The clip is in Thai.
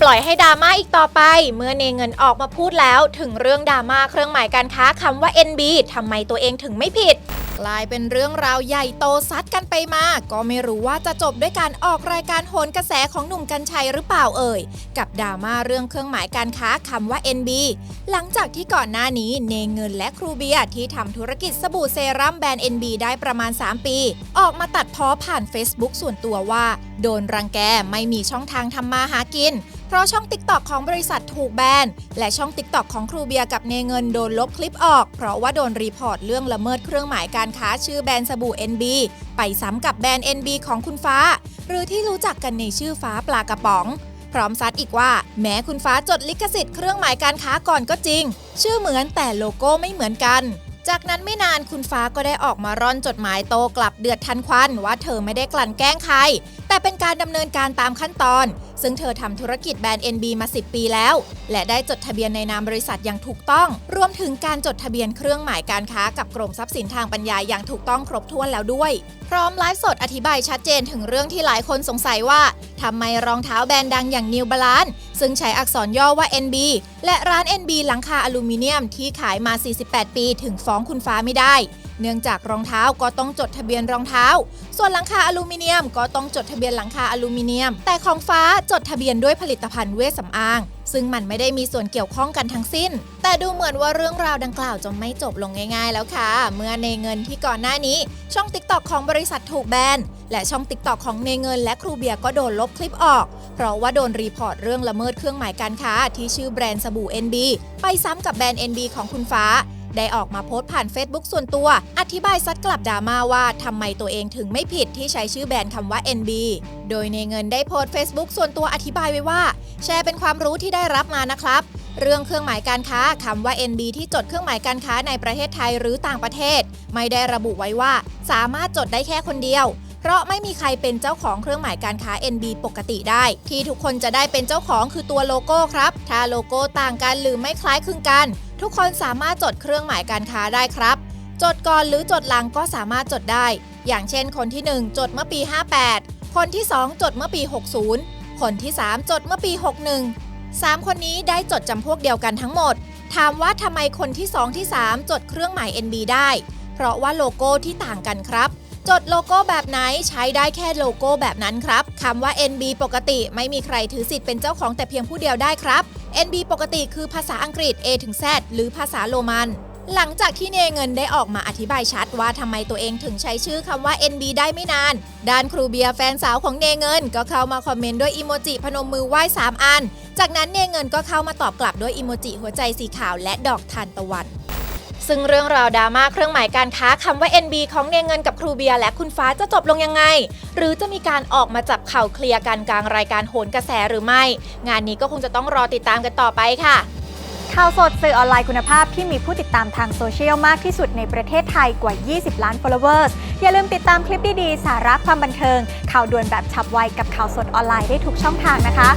ปล่อยให้ดราม่าอีกต่อไป เมื่อเนเงินออกมาพูดแล้ว ถึงเรื่องดราม่าเครื่องหมายการค้าคำว่า NB ทำไมตัวเองถึงไม่ผิดกลายเป็นเรื่องราวใหญ่โตซัดกันไปมา ก็ไม่รู้ว่าจะจบด้วยการออกรายการโหนกระแสของหนุ่มกัญชัยหรือเปล่าเอ่ย กับดราม่าเรื่องเครื่องหมายการค้าคำว่า NB หลังจากที่ก่อนหน้านี้เนเงินและครูเบียที่ทำธุรกิจสบู่เซรั่มแบรนด์ NB ได้ประมาณ 3 ปี ออกมาตัดพ้อผ่าน Facebook ส่วนตัวว่า โดนรังแกไม่มีช่องทางทำมาหากิน เพราะช่อง TikTok ของบริษัทถูกแบน และช่อง TikTok ของครูเบียร์กับเนเงินโดนลบคลิปออก เพราะว่าโดนรีพอร์ตเรื่องละเมิดเครื่องหมายการค้าชื่อแบรนด์สบู่ NB ไปซ้ำกับแบรนด์ NB ของคุณฟ้า หรือที่รู้จักกันในชื่อฟ้าปลากระป๋องพร้อมซัดอีกว่า แม้คุณฟ้าจดลิขสิทธิ์เครื่องหมายการค้าก่อนก็จริง ชื่อเหมือนแต่โลโก้ไม่เหมือนกัน จากนั้นไม่นานคุณฟ้าก็ได้ออกมาร่อนจดหมายโตกลับเดือดทันควันว่าเธอไม่ได้กลั่นแกล้งใคร แต่เป็นการดำเนินการตามขั้นตอนซึ่งเธอทำธุรกิจแบรนด์ NB มา 10 ปีแล้ว และได้จดทะเบียนในนามบริษัทอย่างถูกต้อง รวมถึงการจดทะเบียนเครื่องหมายการค้ากับกรมทรัพย์สินทางปัญญาอย่างถูกต้องครบถ้วนแล้วด้วย พร้อมไลฟ์สดอธิบายชัดเจนถึงเรื่องที่หลายคนสงสัยว่าทำไมรองเท้าแบรนด์ดังอย่าง New Balance ซึ่งใช้อักษรย่อว่า NB และร้าน NB หลังคาอลูมิเนียมที่ขายมา 48 ปีถึงฟ้องคุณฟ้าไม่ได้ เนื่องจากรองเท้าก็ต้องจดทะเบียนรองเท้า ส่วนหลังคาอลูมิเนียมก็ต้องจดทะเบียนหลังคาอลูมิเนียม แต่ของฟ้าจดทะเบียนด้วยผลิตภัณฑ์เวชสำอางซึ่งมันไม่ได้มีส่วนเกี่ยวข้องกันทั้งสิ้น แต่ดูเหมือนว่าเรื่องราวดังกล่าวจะไม่จบลงง่าย ๆ แล้วค่ะ เมื่อในเงินที่ก่อนหน้านี้ ช่อง TikTok ของบริษัทถูกแบน และช่อง TikTok ของเนเงินและครูเบียก็โดนลบคลิปออก เพราะว่าโดนรีพอร์ตเรื่องละเมิดเครื่องหมายการค้าที่ชื่อแบรนด์สบู่ NB ไปซ้ำกับแบรนด์ NB ของคุณฟ้า ได้ออกมาโพสต์ผ่าน Facebook ส่วนตัว อธิบายซัดกลับดราม่าว่าทำไมตัวเองถึงไม่ผิดที่ใช้ชื่อแบรนด์คำว่า NB โดยในเงินได้โพสต์ Facebook ส่วนตัวอธิบายไว้ว่า แชร์เป็นความรู้ที่ได้รับมานะครับเรื่องเครื่องหมายการค้าคำว่า NB ที่จดเครื่องหมายการค้าในประเทศไทยหรือต่างประเทศ ไม่ได้ระบุไว้ว่า สามารถจดได้แค่คนเดียว เพราะไม่มีใครเป็นเจ้าของเครื่องหมายการค้า NB ปกติได้ ที่ทุกคนจะได้เป็นเจ้าของคือตัวโลโก้ครับ ถ้าโลโก้ต่างกันหรือไม่คล้ายคลึงกัน ทุกคนสามารถจดเครื่องหมายการค้าได้ครับ จดก่อนหรือจดหลังก็สามารถจดได้ อย่างเช่น คนที่ 1 จดเมื่อปี 58 คนที่ 2 จดเมื่อปี 60 คนที่ 3 จดเมื่อปี 61 3 คนนี้ได้จดจำพวกเดียวกันทั้งหมด ถามว่าทำไมคนที่ 2 ที่ 3 จดเครื่องหมาย NB ได้ เพราะว่าโลโก้ที่ต่างกันครับ จดโลโก้แบบไหนใช้ได้แค่โลโก้แบบนั้นครับคำว่า NB ปกติไม่มีใครถือสิทธิ์เป็นเจ้าของแต่เพียงผู้เดียวได้ครับ NB ปกติคือภาษาอังกฤษ A ถึง Z หรือภาษาโรมันหลังจากที่เนเงินได้ออกมาอธิบายชัดว่าทำไมตัวเองถึงใช้ชื่อคำว่า NB ได้ไม่นาน ด้านครูเบียร์แฟนสาวของเนเงิน ก็เข้ามาคอมเมนต์ด้วยอีโมจิพนมมือไหว้3อัน จากนั้นเนเงินก็เข้ามาตอบกลับด้วยอีโมจิหัวใจสีขาวและดอกทานตะวัน ซึ่งเรื่องราวดราม่าเครื่องหมายการค้าคำว่า NB ของเนเงินกับครูเบียร์และคุณฟ้าจะจบลงยังไง หรือจะมีการออกมาจับเข่าเคลียร์กันกลางรายการโหนกระแสหรือไม่ งานนี้ก็คงจะต้องรอติดตามกันต่อไปค่ะ ข่าวสดสื่อออนไลน์คุณภาพที่มีผู้ติดตามทางโซเชียลมากที่สุดในประเทศไทยกว่า 20 ล้าน followers อย่าลืมติดตามคลิปดีๆ สาระความบันเทิง ข่าวด่วนแบบฉับไวกับข่าวสดออนไลน์ได้ทุกช่องทางนะคะ